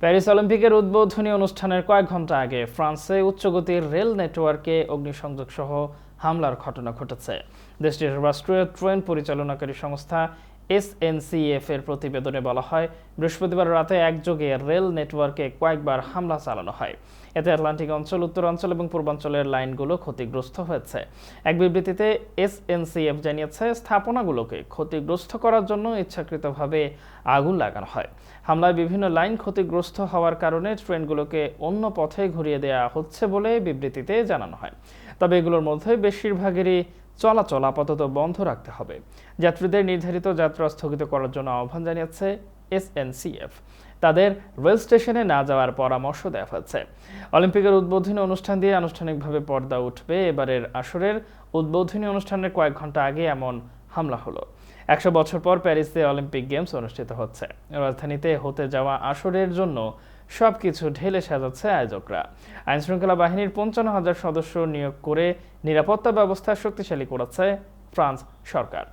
Paris অলিম্পিকের উদ্বোধনী অনুষ্ঠানের কয়েক ঘণ্টা আগে ফ্রান্সে উচ্চগতির রেল নেটওয়ার্কে অগ্নিসংযোগ সহ হামলার ঘটনা ঘটেছে। দেশটির রাষ্ট্রীয় ট্রেন পরিচালনাকারী সংস্থা এসএনসিএফ এর প্রতিবেদনে বলা হয়, বৃহস্পতিবার রাতে একযোগে রেল নেটওয়ার্কে কয়েকবার হামলা চালানো হয়। এতে আটলান্টিক অঞ্চল, উত্তরাঞ্চল এবং পূর্বাঞ্চলের লাইনগুলো ক্ষতিগ্রস্ত হয়েছে। এক বিবৃতিতে এসএনসিএফ জানিয়েছে, স্থাপনাগুলোকে ক্ষতিগ্রস্ত করার জন্য ইচ্ছাকৃতভাবে আগুন লাগানো হয়। হামলায় বিভিন্ন লাইন ক্ষতিগ্রস্ত হওয়ার কারণে ট্রেনগুলোকে অন্য পথে ঘুরিয়ে দেওয়া হচ্ছে বলে বিবৃতিতে জানানো হয়। তবে এগুলোর মধ্যে বেশিরভাগেরই চলাচল আপাতত বন্ধ রাখতে হবে। যাত্রীদের নির্ধারিত যাত্রা স্থগিত করার জন্য আহ্বান জানিয়েছে এসএনসিএফ তাদের রেল স্টেশনে না যাওয়ার পরামর্শ দেওয়া হয়েছে। অলিম্পিকের উদ্বোধনী অনুষ্ঠান দিয়ে আনুষ্ঠানিকভাবে পর্দা উঠবে। এবারের আসরের উদ্বোধনী অনুষ্ঠানের কয়েক ঘণ্টা আগে এমন হামলা হলো। একশো বছর পর প্যারিসে অলিম্পিক গেমস অনুষ্ঠিত হচ্ছে। রাজধানীতে হতে যাওয়া আসরের জন্য সবকিছু ঢেলে সাজাচ্ছে আয়োজকরা। আইন শৃঙ্খলা বাহিনীর পঞ্চান্ন হাজার সদস্য নিয়োগ করে নিরাপত্তা ব্যবস্থা শক্তিশালী করেছে ফ্রান্স সরকার।